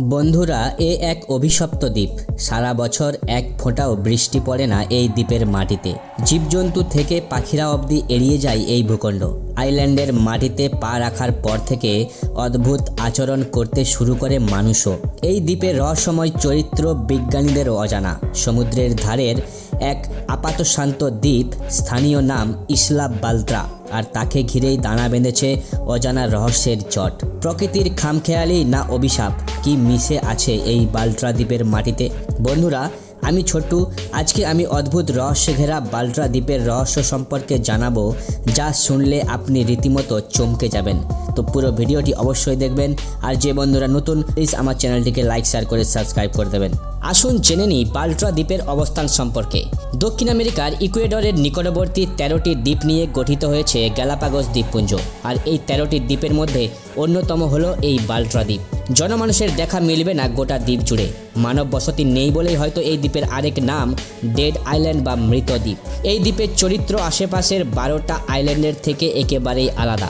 বন্ধুরা, এ এক অভিশপ্ত দ্বীপ। সারা বছর এক ফোঁটাও বৃষ্টি পড়ে না এই দ্বীপের মাটিতে। জীবজন্তু থেকে পাখিরা অবধি এড়িয়ে যায় এই ভূখণ্ড। আইল্যান্ডের মাটিতে পা রাখার পর থেকে অদ্ভুত আচরণ করতে শুরু করে মানুষও। এই দ্বীপের রহস্যময় চরিত্র বিজ্ঞানীদেরও অজানা। সমুদ্রের ধারের এক আপাতশান্ত দ্বীপ, স্থানীয় নাম ইসলা বালত্রা, আর তাকে ঘিরেই দানা বেঁধেছে অজানা রহস্যের চট। প্রকৃতির খামখেয়ালি না অভিশাপ কি মিশে আছে এই বালট্রা দ্বীপের মাটিতে? বন্ধুরা, আমি ছোট্টু, আজকে আমি অদ্ভুত রহস্যে ঘেরা বালট্রা দ্বীপের রহস্য সম্পর্কে জানাব, যা শুনলে আপনি রীতিমতো চমকে যাবেন। তো পুরো ভিডিওটি অবশ্যই দেখবেন, আর যে বন্ধুরা নতুন প্লিজ আমার চ্যানেলটিকে লাইক শেয়ার করে সাবস্ক্রাইব করে দেবেন। আসুন জেনে নিই বালট্রা দ্বীপের অবস্থান সম্পর্কে। দক্ষিণ আমেরিকার ইকুয়েডরের নিকটবর্তী তেরোটি দ্বীপ নিয়ে গঠিত হয়েছে গ্যালাপাগোস দ্বীপপুঞ্জ, আর এই তেরোটি দ্বীপের মধ্যে অন্যতম হলো এই বাল্ট্রা দ্বীপ। জনমানুষের দেখা মিলবে না গোটা দ্বীপ জুড়ে। মানব বসতি নেই বলেই হয়তো এই দ্বীপের আরেক নাম ডেড আইল্যান্ড বা মৃত দ্বীপ। এই দ্বীপের চরিত্র আশেপাশের বারোটা আইল্যান্ডের থেকে একেবারেই আলাদা।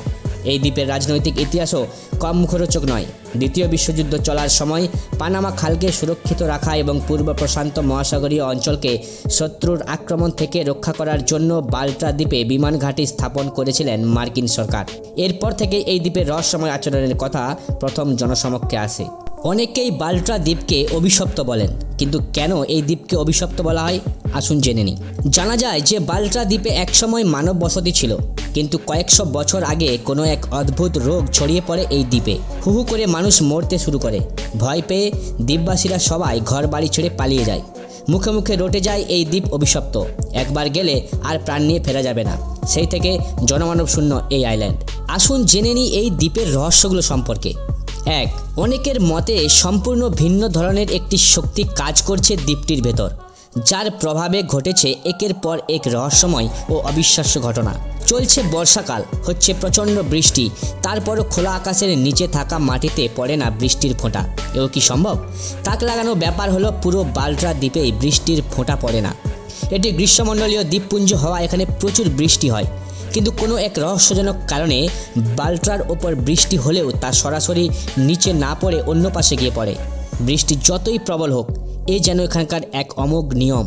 এই দ্বীপের রাজনৈতিক ইতিহাসও কম মুখরোচক নয়। দ্বিতীয় বিশ্বযুদ্ধ চলার সময় পানামা খালকে সুরক্ষিত রাখা এবং পূর্ব প্রশান্ত মহাসাগরীয় অঞ্চলকে শত্রুর আক্রমণ থেকে রক্ষা করার জন্য বাল্টা দ্বীপে বিমান ঘাঁটি স্থাপন করেছিলেন মার্কিন সরকার। এরপর থেকে এই দ্বীপের রহস্যময় আচরণের কথা প্রথম জনসমক্ষে আসে। অনেকেই বাল্ট্রা দ্বীপকে অভিশপ্ত বলেন। কিন্তু কেন এই দ্বীপকে অভিশপ্ত বলা হয়? আসুন জেনে নিই। জানা যায় যে বাল্ট্রা দ্বীপে একসময় মানব বসতি ছিল, কিন্তু কয়েকশো বছর আগে কোনো এক অদ্ভুত রোগ ছড়িয়ে পড়ে এই দ্বীপে। হুহু করে মানুষ মরতে শুরু করে। ভয় পেয়ে দ্বীপবাসীরা সবাই ঘর বাড়ি ছেড়ে পালিয়ে যায়। মুখে মুখে রটে যায় এই দ্বীপ অভিশপ্ত। একবার গেলে আর প্রাণ নিয়ে ফেরা যাবে না। সেই থেকে জনমানব শূন্য এই আইল্যান্ড। আসুন জেনে নিই এই দ্বীপের রহস্যগুলো সম্পর্কে। এক, অনেকের মতে সম্পূর্ণ ভিন্ন ধরনের একটি শক্তি কাজ করছে দ্বীপটির ভেতর, যার প্রভাবে ঘটেছে একের পর এক রহস্যময় ও অবিশ্বাস্য ঘটনা। চলছে বর্ষাকাল, হচ্ছে প্রচণ্ড বৃষ্টি, তারপরও খোলা আকাশের নিচে থাকা মাটিতে পড়ে না বৃষ্টির ফোঁটা। এও কি সম্ভব? তাক লাগানো ব্যাপার হলো পুরো বাল্ট্রা দ্বীপেই বৃষ্টির ফোঁটা পড়ে না। এটি গ্রীষ্মমণ্ডলীয় দ্বীপপুঞ্জ হওয়া এখানে প্রচুর বৃষ্টি হয়। কিন্তু কোনো এক রহস্যজনক কারণে বাল্ট্রার ওপর বৃষ্টি হলেও তা সরাসরি নিচে না পড়ে অন্য পাশে গিয়ে পড়ে। বৃষ্টি যতই প্রবল হোক, এ যেন এখানকার এক অমোঘ নিয়ম।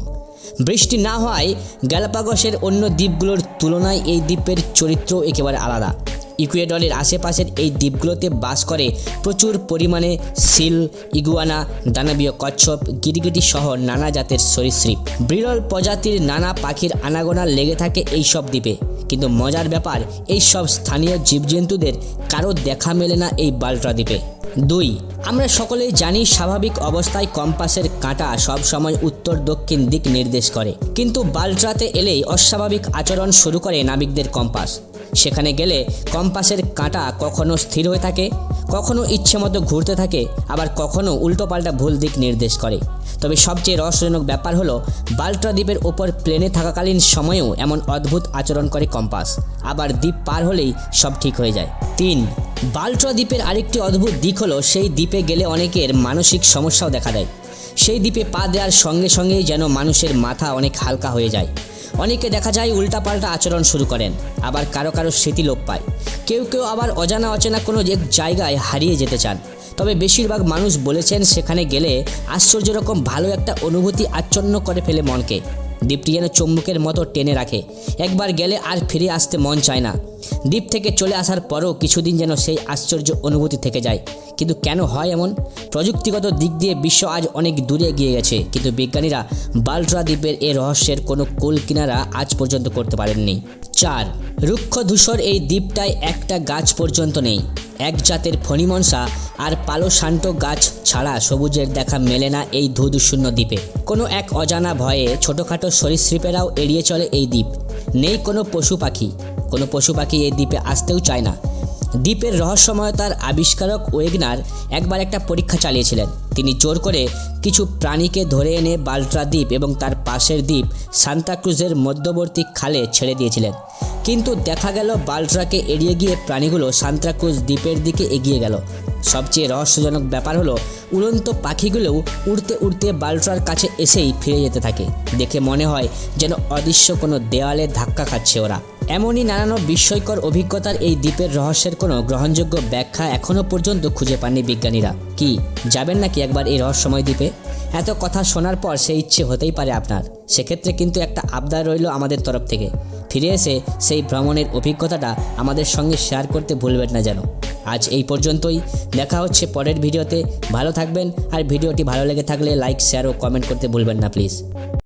বৃষ্টি না হওয়ায় গ্যালাপাগসের অন্য দ্বীপগুলোর তুলনায় এই দ্বীপের চরিত্র একেবারে আলাদা। ইকুয়েডরের আশেপাশের এই দ্বীপগুলোতে বাস করে প্রচুর পরিমাণে সিল, ইগুয়ানা, দানবীয় কচ্ছপ, গিরগিটি সহ নানা জাতের সরীসৃপ। বিরল প্রজাতির নানা পাখির আনাগোনা লেগে থাকে এই সব দ্বীপে। কিন্তু মজার ব্যাপার, এই সব স্থানীয় জীবজন্তুদের কারও দেখা মেলে না এই বাল্ট্রা দ্বীপে। দুই, আমরা সকলেই জানি স্বাভাবিক অবস্থায় কম্পাসের কাঁটা সব সময় উত্তর দক্ষিণ দিক নির্দেশ করে। কিন্তু বাল্ট্রাতে এলেই অস্বাভাবিক আচরণ শুরু করে নাবিকদের কম্পাস। সেখানে গেলে কম্পাসের কাঁটা কখনো স্থির হয়ে থাকে, কখনো ইচ্ছে মতো ঘুরতে থাকে, আবার কখনো উল্টোপাল্টা ভুল দিক নির্দেশ করে। তবে সবচেয়ে রহস্যজনক ব্যাপার হলো, বাল্ট্রা দ্বীপের ওপর প্লেনে থাকাকালীন সময়েও এমন অদ্ভুত আচরণ করে কম্পাস। আবার দ্বীপ পার হলেই সব ঠিক হয়ে যায়। তিন, বাল্ট্রা দ্বীপের আরেকটি অদ্ভুত দিক হলো, সেই দ্বীপে গেলে অনেকের মানসিক সমস্যাও দেখা দেয়। সেই দ্বীপে পা দেওয়ার সঙ্গে সঙ্গেই যেন মানুষের মাথা অনেক হালকা হয়ে যায়। অনেকে দেখা যায় উল্টাপাল্টা আচরণ শুরু করেন, আবার কারও কারও স্মৃতি লোপ পায়। কেউ কেউ আবার অজানা অচেনা কোনো এক জায়গায় হারিয়ে যেতে চান। তবে বেশিরভাগ মানুষ বলেছেন সেখানে গেলে আশ্চর্য রকম ভালো একটা অনুভূতি আচ্ছন্ন করে ফেলে মনকে। দ্বীপটি যেন চুম্বকের মতো টেনে রাখে। একবার গেলে আর ফিরে আসতে মন চায় না। দ্বীপ থেকে চলে আসার পরও কিছুদিন যেন সেই আশ্চর্য অনুভূতি থেকে যায়। কিন্তু কেন হয় এমন? প্রযুক্তিগত দিক দিয়ে বিশ্ব আজ অনেক দূরে এগিয়ে গেছে। কিন্তু বিজ্ঞানীরা বাল্ট্রা দ্বীপের এ রহস্যের কোনো কুল কিনারা আজ পর্যন্ত করতে পারেননি। চার, রুক্ষ ধূসর এই দ্বীপটায় একটা গাছ পর্যন্ত নেই। এক জাতের ফণিমনসা আর পালো শান্ত গাছ ছাড়া সবুজের দেখা মেলে না এই ধুধুশূন্য দ্বীপে। কোনো এক অজানা ভয়ে ছোটোখাটো সরীসৃপেরাও এড়িয়ে চলে এই দ্বীপ। নেই কোনো পশু পাখি। কোনো পশু পাখি এই দ্বীপে আসতেও চায় না। দ্বীপের রহস্যময়তার আবিষ্কারক ওয়েগনার একবার একটা পরীক্ষা চালিয়েছিলেন। তিনি জোর করে কিছু প্রাণীকে ধরে এনে বাল্ট্রা দ্বীপ এবং তার পাশের দ্বীপ সান্তাক্রুজের মধ্যবর্তী খালে ছেড়ে দিয়েছিলেন। কিন্তু দেখা গেল বাল্ট্রাকে এড়িয়ে গিয়ে প্রাণীগুলো সান্তাক্রুজ দ্বীপের দিকে এগিয়ে গেল। সবচেয়ে রহস্যজনক ব্যাপার হলো, উড়ন্ত পাখিগুলোও উড়তে উড়তে বাল্ট্রার কাছে এসেই ফিরে যেতে থাকে। দেখে মনে হয় যেন অদৃশ্য কোনো দেওয়ালে ধাক্কা খাচ্ছে ওরা। এমনই নানান বিস্ময়কর অভিজ্ঞতার এই দ্বীপের রহস্যের কোনো গ্রহণযোগ্য ব্যাখ্যা এখনও পর্যন্ত খুঁজে পাননি বিজ্ঞানীরা। কি, যাবেন নাকি একবার এই রহস্যময় দ্বীপে? এত কথা শোনার পর সেই ইচ্ছে হতেই পারে আপনার। সেক্ষেত্রে কিন্তু একটা আবদার রইল আমাদের তরফ থেকে। ফিরে এসে সেই ভ্রমণের অভিজ্ঞতাটা আমাদের সঙ্গে শেয়ার করতে ভুলবেন না যেন। আজ এই পর্যন্তই। দেখা হচ্ছে পরের ভিডিওতে। ভালো থাকবেন আর ভিডিওটি ভালো লেগে থাকলে লাইক শেয়ার ও কমেন্ট করতে ভুলবেন না প্লিজ